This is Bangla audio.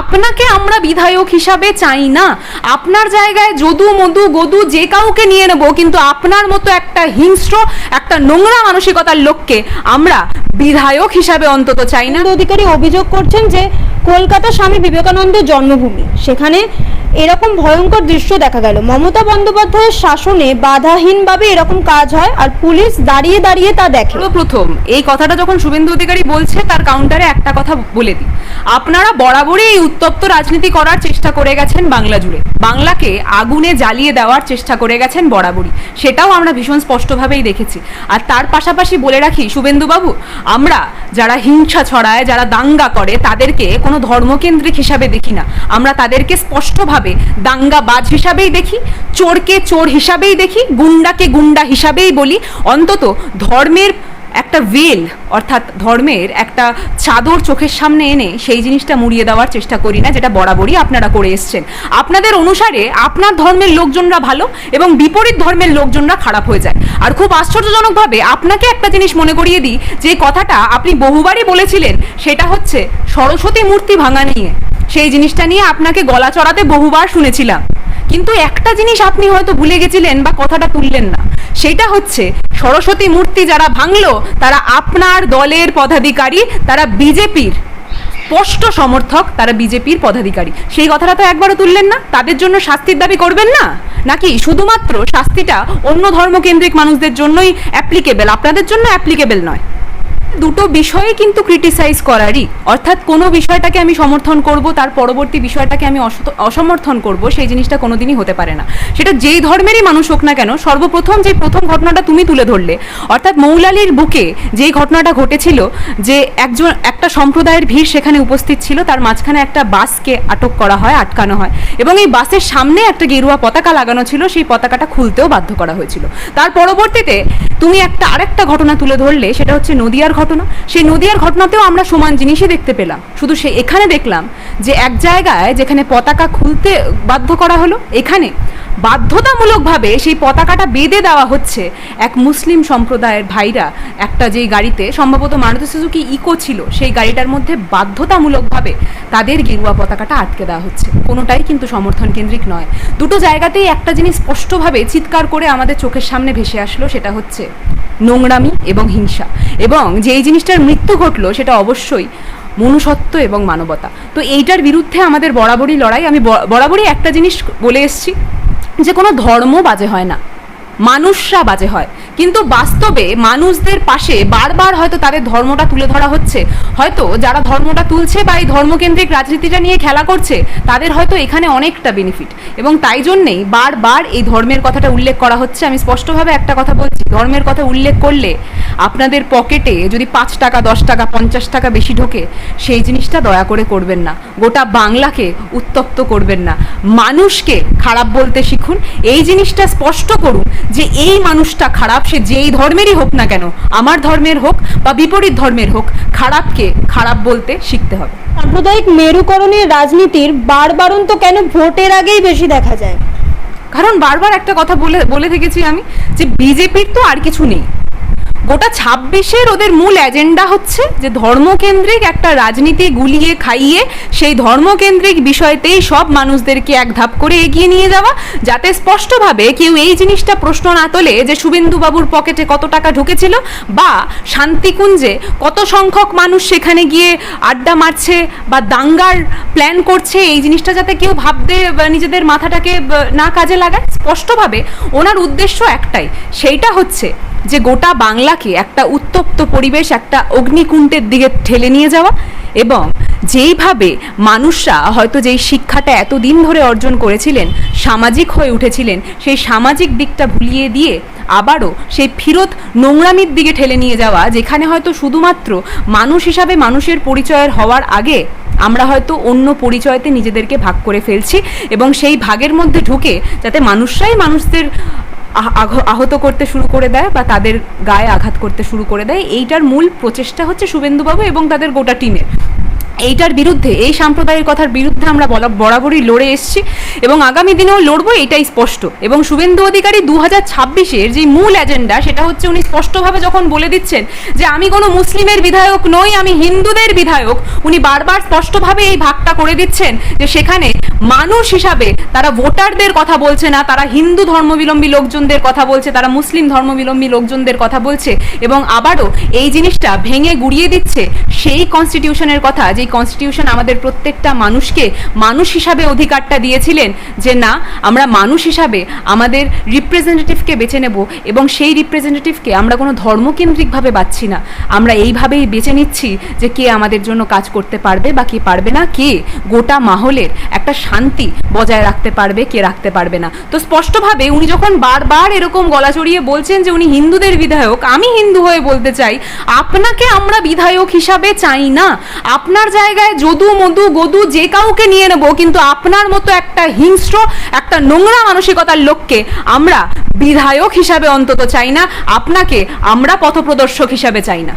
আপনাকে আমরা বিধায়ক হিসাবে চাই না। আপনার জায়গায় যদু, মধু, গদু যে কাউকে নিয়ে নেব, কিন্তু আপনার মতো একটা হিংস্র, একটা নোংরা মানসিকতার লোককে আমরা বিধায়ক হিসাবে অন্তত চাই না। অধিকারী অভিযোগ করছেন যে কলকাতা স্বামী বিবেকানন্দের জন্মভূমি। সেখানে এরকম ভয়ঙ্কর দৃশ্য দেখা গেল। মমতা বন্দ্যোপাধ্যায়ের শাসনে বাধাহীনভাবে এরকম কাজ হয় আর পুলিশ দাঁড়িয়ে দাঁড়িয়ে তা দেখে। প্রথম এই কথাটা যখন শুভেন্দু অধিকারী বলছে, তার কাউন্টারে একটা কথা বলে দিই। আপনারা বরাবরই এই উত্তপ্ত রাজনীতি করার চেষ্টা করে গেছেন বাংলা জুড়ে। বাংলাকে আগুনে জ্বালিয়ে দেওয়ার চেষ্টা করে গেছেন বরাবরই। সেটাও আমরা ভীষণ স্পষ্টভাবেই দেখেছি। আর তার পাশাপাশি বলে রাখি শুভেন্দু বাবু আমরা যারা হিংসা ছড়ায়, যারা দাঙ্গা করে, তাদেরকে কোনো ধর্মকেন্দ্রিক হিসাবে দেখি না। আমরা তাদেরকে স্পষ্টভাবে দাঙ্গাবাজ হিসাবেই দেখি, চোরকে চোর হিসাবেই দেখি, গুন্ডাকে গুন্ডা হিসাবেই বলি। অন্তত ধর্মের একটা ভেল অর্থাৎ ধর্মের একটা চাদর চোখের সামনে এনে সেই জিনিসটা মুড়িয়ে দেওয়ার চেষ্টা করি না, যেটা বরাবরই আপনারা করে এসছেন। আপনাদের অনুসারে আপনার ধর্মের লোকজনরা ভালো এবং বিপরীত ধর্মের লোকজনরা খারাপ হয়ে যায়। আর খুব আশ্চর্যজনকভাবে আপনাকে একটা জিনিস মনে করিয়ে দিই, যে কথাটা আপনি বহুবারই বলেছিলেন, সেটা হচ্ছে সরস্বতী মূর্তি ভাঙা নিয়ে। সেই জিনিসটা নিয়ে আপনাকে গলা চড়াতে বহুবার শুনেছিলাম। কিন্তু একটা জিনিস আপনি হয়তো ভুলে গেছিলেন বা কথাটা তুললেন না। সেটা হচ্ছে, সরস্বতী মূর্তি যারা ভাঙলো, তারা আপনার দলের পদাধিকারী, তারা বিজেপির স্পষ্ট সমর্থক, তারা বিজেপির পদাধিকারী। সেই কথাটা তো একবারও তুললেন না? তাদের জন্য শাস্তির দাবি করবেন না? নাকি শুধুমাত্র শাস্তিটা অন্য ধর্মকেন্দ্রিক মানুষদের জন্যই অ্যাপ্লিকেবেল আপনাদের জন্য অ্যাপ্লিকেবেল নয়। দুটো বিষয়ে কিন্তু ক্রিটিসাইজ করারই। অর্থাৎ কোনো বিষয়টাকে আমি সমর্থন করব, তার পরবর্তী বিষয়টাকে আমি অসমর্থন করব, সেই জিনিসটা কোনোদিনই হতে পারে না। সেটা যেই ধর্মেরই মানুষ হোক না কেন, সর্বপ্রথম যে প্রথম ঘটনাটা তুমি তুলে ধরলে, অর্থাৎ মৌলালির বুকে যেই ঘটনাটা ঘটেছিল, যে একজন, একটা সম্প্রদায়ের ভিড় সেখানে উপস্থিত ছিল, তার মাঝখানে একটা বাসকে আটক করা হয়, আটকানো হয়। এবং এই বাসের সামনে একটা গেরুয়া পতাকা লাগানো ছিল, সেই পতাকাটা খুলতেও বাধ্য করা হয়েছিল। তার পরবর্তীতে তুমি একটা আরেকটা ঘটনা তুলে ধরলে, সেটা হচ্ছে নদিয়ার ঘটনা, সেই নদিয়ার ঘটনাতেও আমরা সমান জিনিসই দেখতে পেলাম। শুধু সে এখানে দেখলাম যে এক জায়গায় যেখানে পতাকা খুলতে বাধ্য করা হলো, এখানে বাধ্যতামূলকভাবে সেই পতাকাটা বেঁধে দেওয়া হচ্ছে এক মুসলিম সম্প্রদায়ের ভাইরা। একটা যেই গাড়িতে, সম্ভবত মারুতি সুজুকি ইকো ছিল, সেই গাড়িটার মধ্যে বাধ্যতামূলকভাবে তাদের গেরুয়া পতাকাটা আটকে দেওয়া হচ্ছে। কোনোটাই কিন্তু সমর্থন কেন্দ্রিক নয়। দুটো জায়গাতেই একটা জিনিস স্পষ্টভাবে চিৎকার করে আমাদের চোখের সামনে ভেসে আসলো, সেটা হচ্ছে নোংরামি এবং হিংসা। এবং যেই জিনিসটার মৃত্যু ঘটলো, সেটা অবশ্যই মনুষ্যত্ব এবং মানবতা। তো এইটার বিরুদ্ধে আমাদের বরাবরই লড়াই। আমি বরাবরই একটা জিনিস বলে এসছি যে কোনো ধর্ম বাজে হয় না। মানুষরা বাজে হয়। কিন্তু বাস্তবে মানুষদের পাশে বারবার হয়তো তাদের ধর্মটা তুলে ধরা হচ্ছে। হয়তো যারা ধর্মটা তুলছে বা এই ধর্মকেন্দ্রিক রাজনীতিটা নিয়ে খেলা করছে, তাদের হয়তো এখানে অনেকটা বেনিফিট এবং তাই জন্যেই বারবার এই ধর্মের কথাটা উল্লেখ করা হচ্ছে। আমি স্পষ্টভাবে একটা কথা বলছি, ধর্মের কথা উল্লেখ করলে আপনাদের পকেটে যদি পাঁচ টাকা, দশ টাকা, পঞ্চাশ টাকা বেশি ঢোকে, সেই জিনিসটা দয়া করে করবেন না। গোটা বাংলাকে উত্তপ্ত করবেন না। মানুষকে খারাপ বলতে শিখুন, এই জিনিসটা স্পষ্ট করুন যে এই মানুষটা খারাপ সে যেই ধর্মেরই হোক না কেন আমার ধর্মের হোক বা বিপরীত ধর্মের হোক খারাপকে খারাপ বলতে শিখতে হবে। সাম্প্রদায়িক মেরুকরণের রাজনীতির বারবারন্ত কেন ভোটের আগেই বেশি দেখা যায়? কারণ বারবার একটা কথা বলে বলে থেকেছি আমি যে বিজেপির তো আর কিছু নেই। গোটা ছাব্বিশের ওদের মূল এজেন্ডা হচ্ছে যে ধর্মকেন্দ্রিক একটা রাজনীতি গুলিয়ে খাইয়ে সেই ধর্মকেন্দ্রিক বিষয়তেই সব মানুষদেরকে এক ধাপ করে এগিয়ে নিয়ে যাওয়া, যাতে স্পষ্টভাবে কেউ এই জিনিসটা প্রশ্ন না তোলে যে শুভেন্দু বাবুর পকেটে কত টাকা ঢুকেছিল বা শান্তিকুঞ্জে কত সংখ্যক মানুষ সেখানে গিয়ে আড্ডা মারছে বা দাঙ্গার প্ল্যান করছে, এই জিনিসটা যাতে কেউ ভাবতে নিজেদের মাথাটাকে না কাজে লাগায়। স্পষ্টভাবে ওনার উদ্দেশ্য একটাই, সেইটা হচ্ছে যে গোটা বাংলাকে একটা উত্তপ্ত পরিবেশ, একটা অগ্নিকুণ্ডের দিকে ঠেলে নিয়ে যাওয়া এবং যেইভাবে মানুষরা হয়তো যেই শিক্ষাটা এতদিন ধরে অর্জন করেছিলেন, সামাজিক হয়ে উঠেছিলেন, সেই সামাজিক দিকটা ভুলিয়ে দিয়ে আবারও সেই ফিরত নোংরামির দিকে ঠেলে নিয়ে যাওয়া, যেখানে হয়তো শুধুমাত্র মানুষ হিসাবে মানুষের পরিচয়ের হওয়ার আগে আমরা হয়তো অন্য পরিচয়তে নিজেদেরকে ভাগ করে ফেলছি এবং সেই ভাগের মধ্যে ঢুকে যাতে মানুষরাই মানুষদের আহত করতে শুরু করে দেয় বা তাদের গায়ে আঘাত করতে শুরু করে দেয়। এইটার মূল প্রচেষ্টা হচ্ছে শুভেন্দুবাবু এবং তাদের গোটা টিমের। এইটার বিরুদ্ধে, এই সাম্প্রদায়িক কথার বিরুদ্ধে আমরা বলা- বরাবরই লড়ে এসেছি এবং আগামী দিনেও লড়বো এটাই স্পষ্ট। এবং শুভেন্দু অধিকারী দু হাজার ছাব্বিশের যে মূল এজেন্ডা সেটা হচ্ছে উনি স্পষ্টভাবে যখন বলে দিচ্ছেন যে আমি কোনো মুসলিমের বিধায়ক নই, আমি হিন্দুদের বিধায়ক, উনি বারবার স্পষ্টভাবে এই ভাগটা করে দিচ্ছেন যে সেখানে মানুষ হিসাবে তারা ভোটারদের কথা বলছে না, তারা হিন্দু ধর্মবিলম্বী লোকজনদের কথা বলছে, তারা মুসলিম ধর্মবিলম্বী লোকজনদের কথা বলছে এবং আবারও এই জিনিসটা ভেঙে গুড়িয়ে দিচ্ছে সেই কনস্টিটিউশনের কথা, যেই কনস্টিটিউশন আমাদের প্রত্যেকটা মানুষকে মানুষ হিসাবে অধিকারটা দিয়েছিলেন যে না, আমরা মানুষ হিসাবে আমাদের রিপ্রেজেন্টেটিভকে বেছে নেব এবং সেই রিপ্রেজেন্টেটিভকে আমরা কোনো ধর্মকেন্দ্রিকভাবে বাচ্ছি না। আমরা এইভাবেই বেছে নিচ্ছি যে কে আমাদের জন্য কাজ করতে পারবে বা কে পারবে না, কে গোটা মাহলের একটা শান্তি বজায় রাখতে পারবে, কে রাখতে পারবে না। তো স্পষ্টভাবে উনি যখন বারবার এরকম গলা চড়িয়ে বলছেন যে উনি হিন্দুদের বিধায়ক, আমি হিন্দু হয়ে বলতে চাই, আপনাকে আমরা বিধায়ক হিসাবে চাই না। আপনার জায়গায় যদু, মধু, গদু যে কাউকে নিয়ে নেব, কিন্তু আপনার মতো একটা হিংস্র, একটা নোংরা মানসিকতার লোককে আমরা বিধায়ক হিসাবে অন্তত চাই না। আপনাকে আমরা পথপ্রদর্শক হিসাবে চাই না।